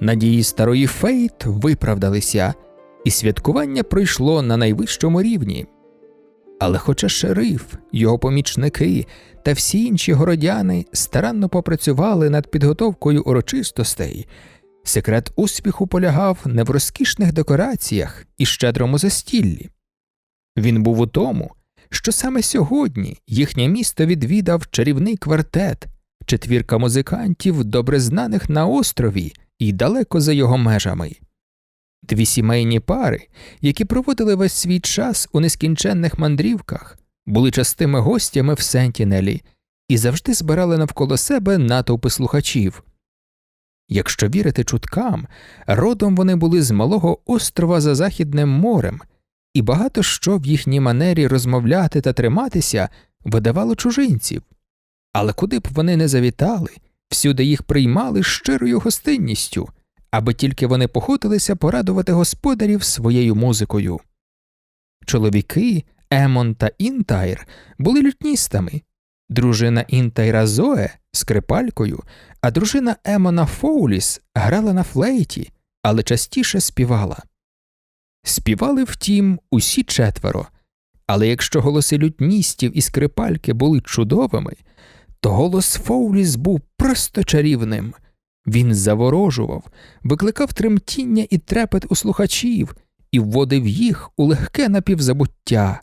Надії старої Фейт виправдалися, і святкування пройшло на найвищому рівні. Але хоча шериф, його помічники та всі інші городяни старанно попрацювали над підготовкою урочистостей, секрет успіху полягав не в розкішних декораціях і щедрому застіллі. Він був у тому, що саме сьогодні їхнє місто відвідав чарівний квартет, четвірка музикантів, добре знаних на острові і далеко за його межами. Дві сімейні пари, які проводили весь свій час у нескінченних мандрівках, були частими гостями в Сентінелі і завжди збирали навколо себе натовпи слухачів. Якщо вірити чуткам, родом вони були з малого острова за Західним морем, і багато що в їхній манері розмовляти та триматися видавало чужинців. Але куди б вони не завітали, всюди їх приймали щирою гостинністю, аби тільки вони походилися порадувати господарів своєю музикою. Чоловіки Емон та Інтайр були лютністами, дружина Інтайра Зоe скрипалькою, а дружина Емона Фоуліс грала на флейті, але частіше співала. Співали, втім, усі четверо, але якщо голоси лютністів і скрипальки були чудовими, то голос Фоуліс був просто чарівним. Він заворожував, викликав тремтіння і трепет у слухачів і вводив їх у легке напівзабуття.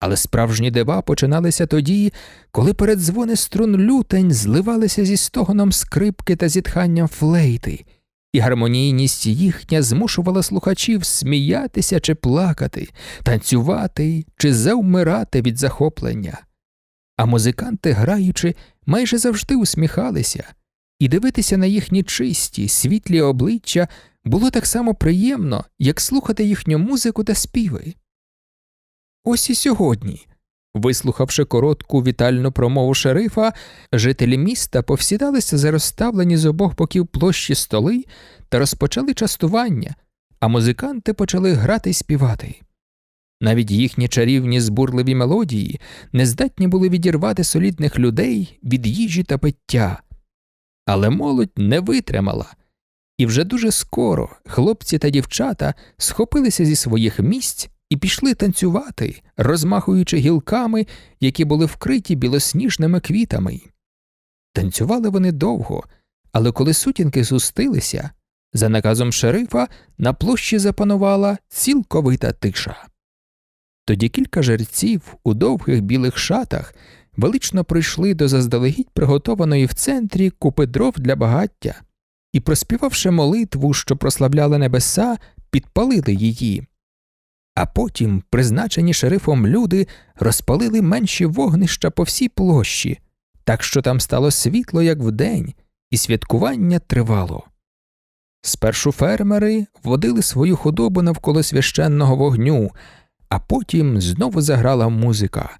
Але справжні дива починалися тоді, коли передзвони струн лютень зливалися зі стогоном скрипки та зітханням флейти, і гармонійність їхня змушувала слухачів сміятися чи плакати, танцювати чи завмирати від захоплення. А музиканти, граючи, майже завжди усміхалися, і дивитися на їхні чисті, світлі обличчя було так само приємно, як слухати їхню музику та співи. Ось і сьогодні, вислухавши коротку вітальну промову шерифа, жителі міста повсідалися за розставлені з обох боків площі столи та розпочали частування, а музиканти почали грати й співати. Навіть їхні чарівні збурливі мелодії не здатні були відірвати солідних людей від їжі та пиття. Але молодь не витримала, і вже дуже скоро хлопці та дівчата схопилися зі своїх місць і пішли танцювати, розмахуючи гілками, які були вкриті білосніжними квітами. Танцювали вони довго, але коли сутінки зустилися, за наказом шерифа на площі запанувала цілковита тиша. Тоді кілька жерців у довгих білих шатах велично прийшли до заздалегідь приготованої в центрі купи дров для багаття і, проспівавши молитву, що прославляла небеса, підпалили її. А потім призначені шерифом люди розпалили менші вогнища по всій площі, так що там стало світло, як вдень, і святкування тривало. Спершу фермери водили свою худобу навколо священного вогню, а потім знову заграла музика.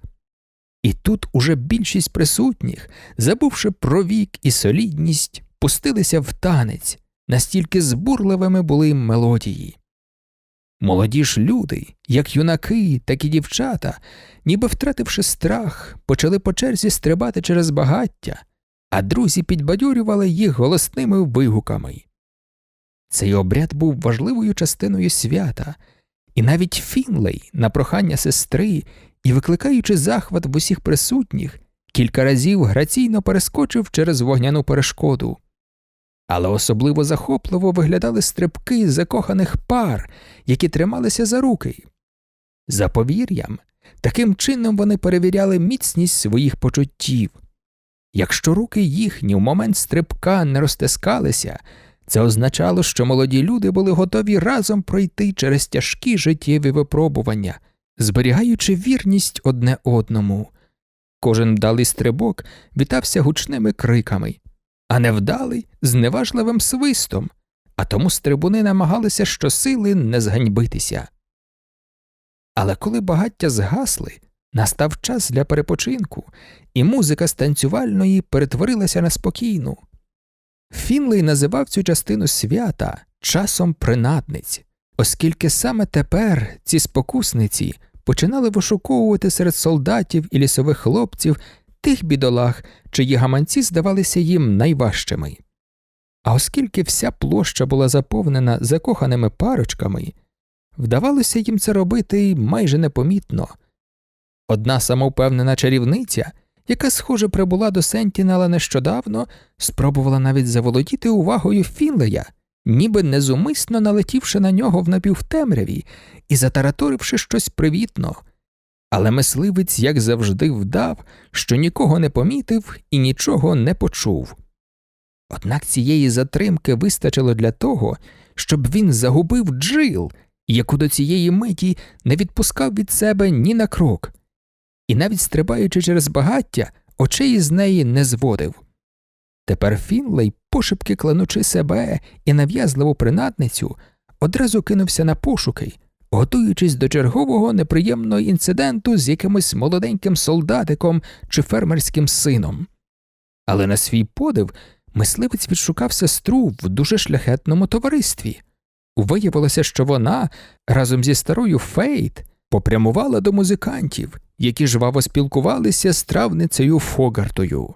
І тут уже більшість присутніх, забувши про вік і солідність, пустилися в танець, настільки збурливими були мелодії. Молоді ж люди, як юнаки, так і дівчата, ніби втративши страх, почали по черзі стрибати через багаття, а друзі підбадьорювали їх голосними вигуками. Цей обряд був важливою частиною свята, і навіть Фінлей, на прохання сестри і викликаючи захват в усіх присутніх, кілька разів граційно перескочив через вогняну перешкоду. Але особливо захопливо виглядали стрибки закоханих пар, які трималися за руки. За повір'ям, таким чином вони перевіряли міцність своїх почуттів. Якщо руки їхні в момент стрибка не розтискалися, це означало, що молоді люди були готові разом пройти через тяжкі життєві випробування, зберігаючи вірність одне одному. Кожен вдалий стрибок вітався гучними криками а невдалий зневажливим свистом, а тому стрибуни намагалися щосили не зганьбитися. Але коли багаття згасли, настав час для перепочинку, і музика з танцювальної перетворилася на спокійну. Фінлей називав цю частину свята часом принадниць, оскільки саме тепер ці спокусниці починали вишуковувати серед солдатів і лісових хлопців тих бідолах, чиї гаманці здавалися їм найважчими. А оскільки вся площа була заповнена закоханими парочками, вдавалося їм це робити майже непомітно. Одна самовпевнена чарівниця, яка, схоже, прибула до Сентінела нещодавно, спробувала навіть заволодіти увагою Фінлея, ніби незумисно налетівши на нього в напівтемряві і затараторивши щось привітно. Але мисливець, як завжди, вдав, що нікого не помітив і нічого не почув. Однак цієї затримки вистачило для того, щоб він загубив Джил, яку до цієї миті не відпускав від себе ні на крок, і навіть стрибаючи через багаття, очей із неї не зводив. Тепер Фінлей, пошепки кладучи себе і нав'язливу принадницю, одразу кинувся на пошуки, готуючись до чергового неприємного інциденту з якимось молоденьким солдатиком чи фермерським сином. Але на свій подив мисливець відшукав сестру в дуже шляхетному товаристві. Виявилося, що вона разом зі старою Фейт попрямувала до музикантів, які жваво спілкувалися з травницею Фогартою.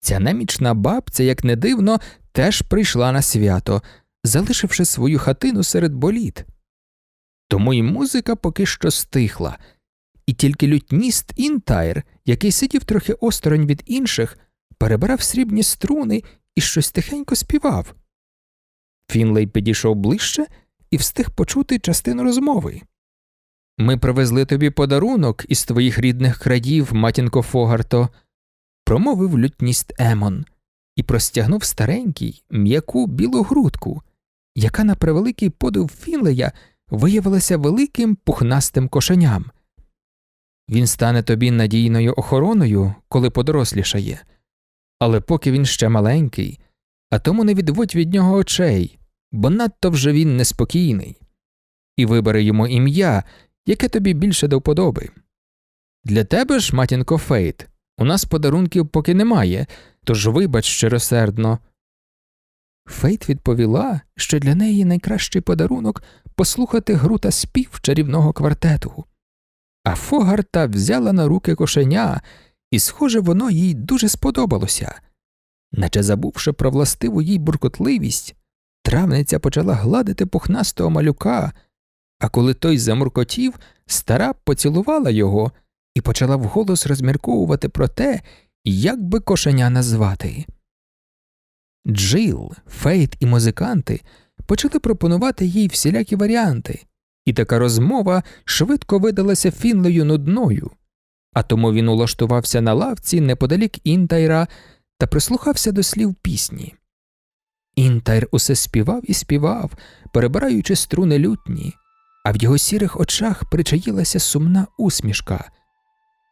Ця немічна бабця, як не дивно, теж прийшла на свято, залишивши свою хатину серед боліт. Тому й музика поки що стихла, і тільки лютніст Інтайр, який сидів трохи осторонь від інших, перебирав срібні струни і щось тихенько співав. Фінлей підійшов ближче і встиг почути частину розмови. Ми привезли тобі подарунок із твоїх рідних країв, матінко Фогарто, промовив лютніст Емон і простягнув старенький, м'яку білу грудку, яка на превеликий подив Фінлея виявилася великим пухнастим кошеням. Він стане тобі надійною охороною, коли подорослішає, але поки він ще маленький, а тому не відводь від нього очей, бо надто вже він неспокійний, і вибери йому ім'я, яке тобі більше до вподоби. Для тебе ж, матінко Фейт, у нас подарунків поки немає, тож вибач щиросердно. Фейт відповіла, що для неї найкращий подарунок послухати гру та спів чарівного квартету. А Фогарта взяла на руки кошеня, і, схоже, воно їй дуже сподобалося. Наче забувши про властиву їй буркотливість, травниця почала гладити пухнастого малюка, а коли той замуркотів, стара поцілувала його і почала вголос розмірковувати про те, як би кошеня назвати. Джил, Фейт і музиканти почали пропонувати їй всілякі варіанти, і така розмова швидко видалася Фінлею нудною, а тому він улаштувався на лавці неподалік Інтайра та прислухався до слів пісні. Інтайр усе співав і співав, перебираючи струни лютні, а в його сірих очах причаїлася сумна усмішка.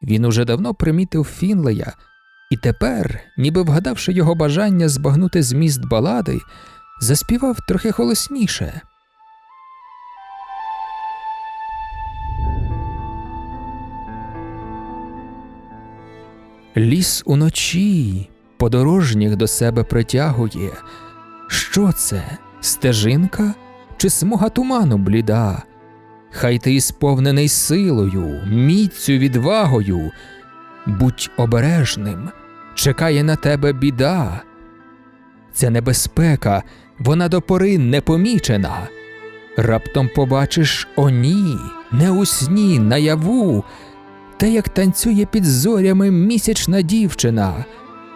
Він уже давно примітив Фінлея, і тепер, ніби вгадавши його бажання збагнути зміст балади, заспівав трохи голосніше. Ліс уночі подорожніх до себе притягує. Що це? Стежинка чи смуга туману бліда? Хай ти сповнений силою, міцю, відвагою, будь обережним, чекає на тебе біда. Це небезпека, вона до пори не помічена. Раптом побачиш о ні, не у сні, наяву, те, як танцює під зорями місячна дівчина,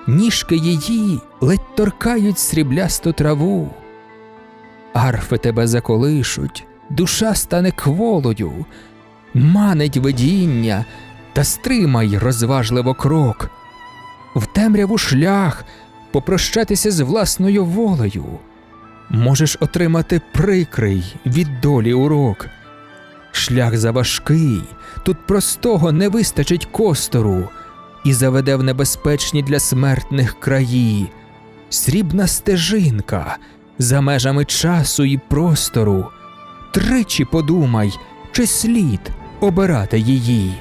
ніжки її ледь торкають сріблясту траву. Арфи тебе заколишуть, душа стане кволою, манить видіння, та стримай розважливо крок, в темряву шлях попрощатися з власною волею. Можеш отримати прикрий від долі урок. Шлях заважкий, тут простого не вистачить костору, і заведе в небезпечні для смертних краї. Срібна стежинка за межами часу і простору. Тричі подумай, чи слід обирати її.